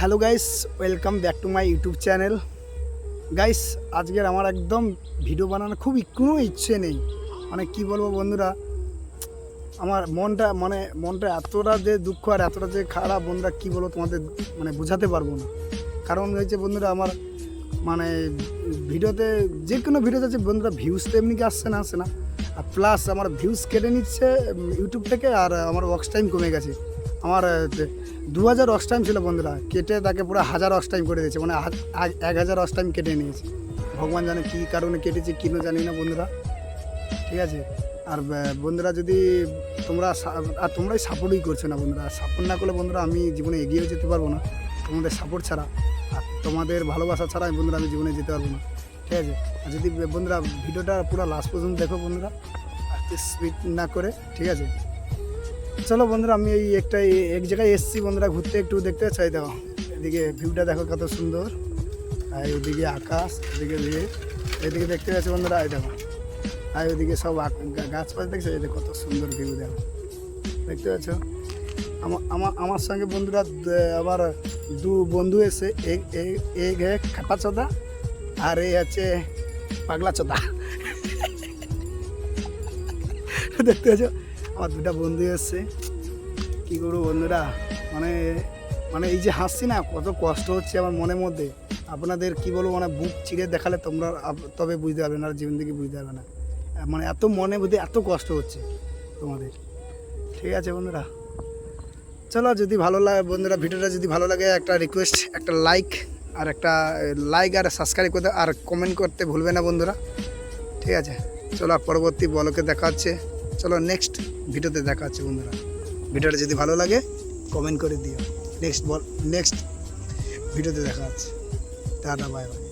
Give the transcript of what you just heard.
Hello guys, welcome back to my YouTube channel. Guys, আজকের আমার একদম ভিডিও বানানোর খুব কোনো ইচ্ছে নেই। মানে কি বলব বন্ধুরা, আমার মনটা মানে মনটা এতটা যে দুঃখ আর এতটা যে খারাপ বন্ধুরা, কি বলব তোমাদের মানে বোঝাতে পারব না। কারণ হয়েছে বন্ধুরা, আমার মানে ভিডিওতে, যে কোনো ভিডিওতে যে বন্ধুরা ভিউজ তো এমনি আসছে না আসছে না। আর প্লাস আমার ভিউজ কেটে নিচ্ছে ইউটিউব থেকে, আর আমার ওয়াক্স টাইম কমে গেছে। আমার দু হাজার অক্স টাইম ছিল বন্ধুরা, কেটে তাকে পুরো হাজার অক্স টাইম করে দিয়েছে মানে এক হাজার অক্স টাইম কেটে নিয়েছে। ভগবান জানে কী কারণে কেটেছে কিনো জানি না বন্ধুরা। ঠিক আছে? আর বন্ধুরা যদি তোমরা আর তোমরাই সাপোর্টই করছ না বন্ধুরা সাপোর্ট না করলে বন্ধুরা আমি জীবনে এগিয়ে যেতে পারব না। তোমাদের সাপোর্ট ছাড়া, আর তোমাদের ভালোবাসা ছাড়া আমি বন্ধুরা আমি জীবনে যেতে পারব না। ঠিক আছে? আর যদি বন্ধুরা ভিডিওটা পুরো লাস্ট পর্যন্ত দেখো বন্ধুরা, আর স্পিড না করে, ঠিক আছে? চলো বন্ধুরা, আমি এই একটা এক জায়গায় এসছি বন্ধুরা, ঘুরতে একটু দেখতে চাই দেখো। এদিকে ভিউটা দেখো কত সুন্দর। আর ওদিকে আকাশ, এদিকে দিয়ে এদিকে দেখতে পাচ্ছি বন্ধুরা, এই দেখো। আর ওদিকে সব আক- গা- গাছপালা দেখছ? এদিকে কত সুন্দর ভিউ দেখো। দেখতে পাচ্ছ? আমার আমার সঙ্গে বন্ধুরা আবার দু বন্ধু এসে এক এক খাপা চোদা, আর এই আছে পাগলা চোদা। দেখতে পাচ্ছ? আমার দুটা বন্ধু এসছে। কী করব বন্ধুরা? মানে মানে এই যে হাসছি না, কত কষ্ট হচ্ছে আমার মনের মধ্যে। আপনাদের কি বলব মানে বুক চিড়ে দেখালে তোমরা তবে বুঝতে পারবে না জীবন থেকে বুঝতে পারবে না। মানে এত মনে মধ্যে এত কষ্ট হচ্ছে তোমাদের। ঠিক আছে বন্ধুরা? চলো, যদি ভালো লাগে বন্ধুরা, ভিডিওটা যদি ভালো লাগে, একটা রিকোয়েস্ট একটা লাইক আর একটা লাইক আর সাবস্ক্রাইব করতে, আর কমেন্ট করতে ভুলবে না বন্ধুরা। ঠিক আছে? চলো পরবর্তী বলকে দেখা হচ্ছে। চলো নেক্সট ভিডিওতে দেখা হচ্ছে বন্ধুরা। ভিডিওটা যদি ভালো লাগে কমেন্ট করে দিও। নেক্সট বল নেক্সট ভিডিওতে দেখা হচ্ছে। Tata bye bye